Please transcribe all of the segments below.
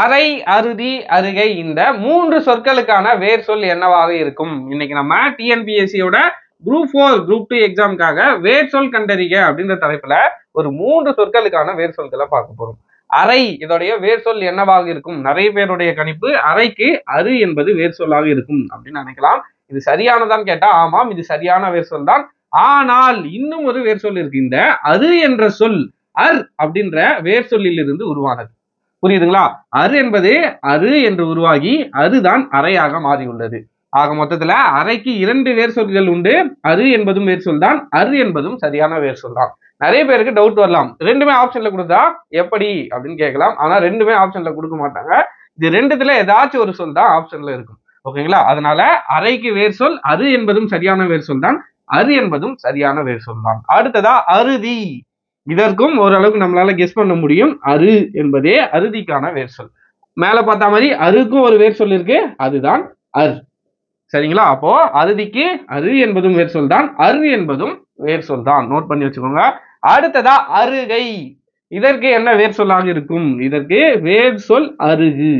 அரை அறுதி அருகை இந்த மூன்று சொற்களுக்கான வேர் சொல் என்னவாக இருக்கும்? இன்னைக்கு நம்ம டிஎன்பிஎஸ்சியோட குரூப் ஃபோர் குரூப் டூ எக்ஸாமுக்காக வேர் சொல் கண்டறிக அப்படின்ற தலைப்புல ஒரு மூன்று சொற்களுக்கான வேர் சொல்களை பார்க்க போறோம். அரை இதோடைய வேர் சொல் என்னவாக இருக்கும்? நிறைய பேருடைய கணிப்பு அரைக்கு அரு என்பது வேர் சொல்லாக இருக்கும் அப்படின்னு நினைக்கலாம். இது சரியானதான்னு கேட்டா ஆமாம் இது சரியான வேர் சொல் தான். ஆனால் இன்னும் ஒரு வேர் சொல் இருக்கு. இந்த அரு என்ற சொல் அர் அப்படின்ற வேர் சொல்லிலிருந்து உருவானது. புரியுதுங்களா? அரு என்பது அரு என்று உருவாகி அருதான் அறையாக மாறியுள்ளது. ஆக மொத்தத்துல அறைக்கு இரண்டு வேர் சொல்கள் உண்டு. அரு என்பதும் வேர் சொல் தான். அரு என்பதும் சரியான வேர் சொல் தான். நிறைய பேருக்கு டவுட் வரலாம். ரெண்டுமே ஆப்ஷன்ல கொடுத்தா எப்படி அப்படின்னு கேட்கலாம். ஆனா ரெண்டுமே ஆப்ஷன்ல கொடுக்க மாட்டாங்க. இது ரெண்டுத்துல ஏதாச்சும் ஒரு சொல் தான் ஆப்ஷன்ல இருக்கும். ஓகேங்களா? அதனால அறைக்கு வேர் சொல் அரு என்பதும் சரியான வேர் சொல் தான். அரு என்பதும் சரியான வேர் சொல் தான். அடுத்ததா அருதி இதற்கும் ஓரளவுக்கு நம்மளால கெஸ் பண்ண முடியும். அரு என்பதே அறுதிக்கான வேர் சொல். மேல பார்த்தா மாதிரி அருக்கும் ஒரு வேர் சொல் இருக்கு. அதுதான் அர். சரிங்களா? அப்போ அறுதிக்கு அரு என்பதும் வேர் சொல் தான் அரு என்பதும் வேர் சொல் தான் நோட் பண்ணி வச்சுக்கோங்க. அடுத்ததா அருகை. இதற்கு என்ன வேர் சொல்லாக இருக்கும்? இதற்கு வேர் சொல் அருகு.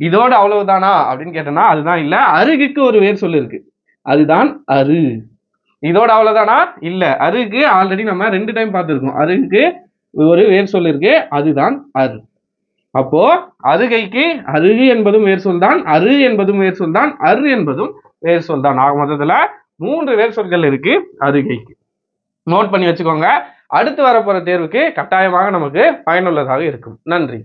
இதோட அவ்வளவுதானா? அப்படின்னு கேட்டோம்னா அதுதான் இல்ல. அருகுக்கு ஒரு வேர் சொல் இருக்கு. அதுதான் அரு. இதோட அவ்வளவுதானா? இல்ல. அருகு ஆல்ரெடி நம்ம ரெண்டு டைம் பார்த்துருக்கோம். அருகுக்கு ஒரு வேர் சொல் இருக்கு. அதுதான் அரு. அப்போ அருகைக்கு அருகு என்பதும் வேர் சொல் தான் அரு என்பதும் வேர் சொல் தான் அரு என்பதும் வேர் சொல் தான். ஆக மொத்தத்துல மூன்று வேர் சொற்கள் இருக்கு அருகைக்கு நோட் பண்ணி வச்சுக்கோங்க. அடுத்து வரப்போற தேர்வுக்கு கட்டாயமாக நமக்கு பயனுள்ளதாக இருக்கும். நன்றி.